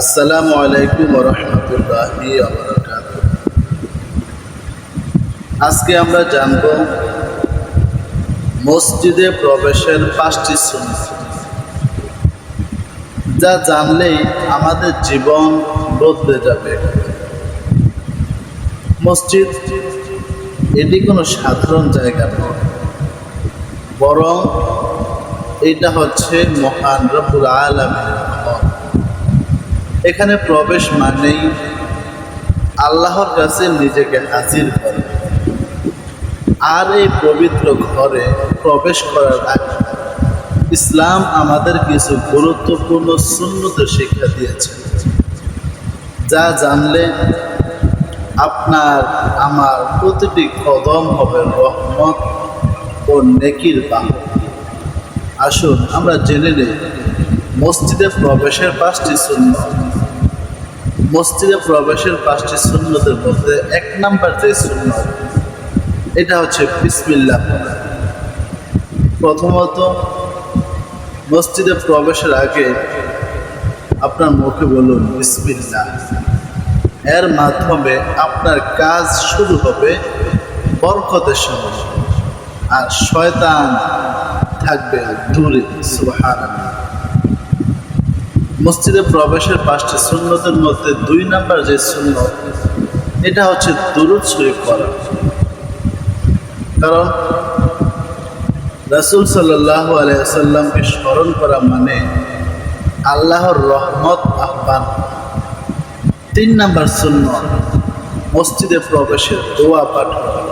আসসালামু আলাইকুম রহমতুল্লাহি আজকে আমরা জানব মসজিদে প্রবেশের পাঁচটি সুন্নাত। যা জানলেই আমাদের জীবন বদলে যাবে। মসজিদ এটি কোনো সাধারণ জায়গা নয়, বরং এটা হচ্ছে মহান রব্বুল আলমের এখানে প্রবেশ মানেই আল্লাহর কাছে নিজেকে হাজির করে আর এই পবিত্র ঘরে প্রবেশ করার আগে ইসলাম আমাদের কিছু গুরুত্বপূর্ণ শূন্যতে শিক্ষা দিয়েছে। যা জানলে আপনার আমার প্রতিটি কদম হবে রহমত ও নেকির বাহন আসুন আমরা জেনে নেই, মসজিদে প্রবেশের পাঁচটি শূন্য মসজিদে প্রবেশের পাঁচটি শূন্যদের মধ্যে এক নাম্বার যে শূন্য এটা হচ্ছে বিসমিল্লা প্রথমত, মসজিদে প্রবেশের আগে আপনার মুখে বলুন বিসমিল্লা এর মাধ্যমে আপনার কাজ শুরু হবে বরকতের সঙ্গে। আর শয়তান থাকবে দূরে সুহান মসজিদে প্রবেশের পাঁচটি সুন্নতের মধ্যে দুই নাম্বার যে সুন্নত, এটা হচ্ছে দুরুদ শরীফ করা কারণ রাসুল সাল্লাহ আলাইসাল্লামকে স্মরণ করা মানে আল্লাহর রহমত, আহ্বান। তিন নাম্বার শূন্য মসজিদে প্রবেশের দোয়া পাঠ করা।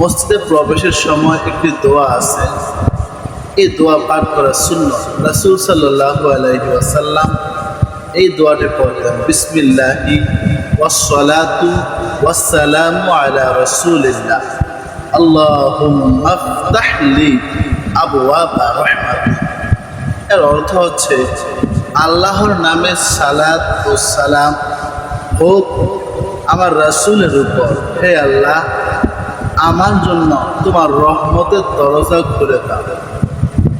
মসজিদে প্রবেশের সময় একটি দোয়া আছে এই দোয়া পাঠ করা শূন্য রাসুল ওয়াসাল্লাম এই দোয়াটি পড়তেন, বিসমিল্লাহি লি এর অর্থ হচ্ছে, আল্লাহর নামে সালাত ও সালাম হোক আমার রাসূলের উপর। হে আল্লাহ, আমার জন্য তোমার রহমতের দরজা খুলে দাও।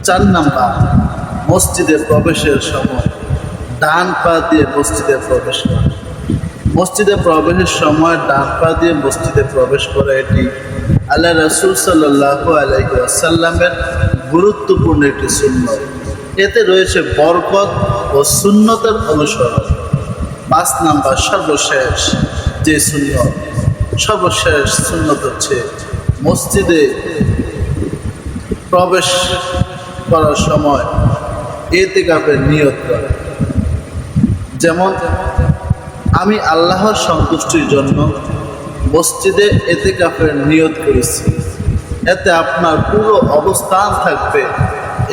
চার নাম্বার, মসজিদে প্রবেশের সময়, ডান পা দিয়ে মসজিদে প্রবেশ করা। মসজিদে প্রবেশের সময় ডান পা দিয়ে মসজিদে প্রবেশ করা এটি আল্লাহ রসুল সাল্লাহ আলাইহি আসাল্লামের গুরুত্বপূর্ণ একটি সুন্নত। এতে রয়েছে বরকত ও সুন্নতের অনুসরণ। পাঁচ নাম্বার, সর্বশেষ যে সুন্নত, সর্বশেষ সুন্নত হচ্ছে মসজিদে প্রবেশ করার সময় এতে কাপের নিয়ত করে। যেমন, আমি আল্লাহর সন্তুষ্টির জন্য মসজিদে এতে কাপের নিয়ত করেছি। এতে আপনার পুরো অবস্থান থাকবে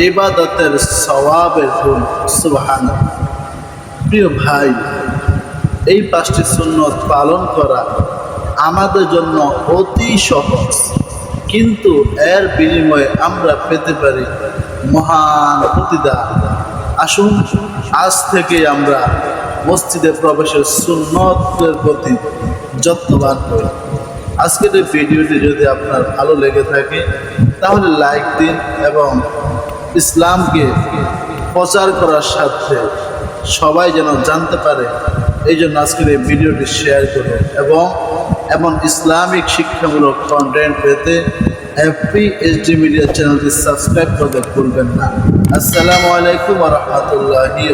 ইবাদতের সওয়াবের গুণ সুবাহান প্রিয় ভাই, এই পাঁচটি সুন্নত পালন করা আমাদের জন্য অতি সহজ। কিন্তু এর বিনিময়ে আমরা পেতে পারি মহান প্রতিদান আসুন আজ থেকে আমরা মসজিদে প্রবেশের সুন্নতের প্রতি যত্নবান হই। আজকের এই ভিডিওটি যদি আপনার ভালো লেগে থাকে, তাহলে লাইক দিন এবং ইসলামকে প্রচার করার সাথে সবাই যেন জানতে পারে, এই জন্য আজকের এই ভিডিওটি শেয়ার করুন এবং এমন ইসলামিক শিক্ষামূলক কন্টেন্ট পেতে এফপি এইচডি মিডিয়া চ্যানেলটি সাবস্ক্রাইব করতে ভুলবেন না আসসালামু আলাইকুম রহমতুল্লাহি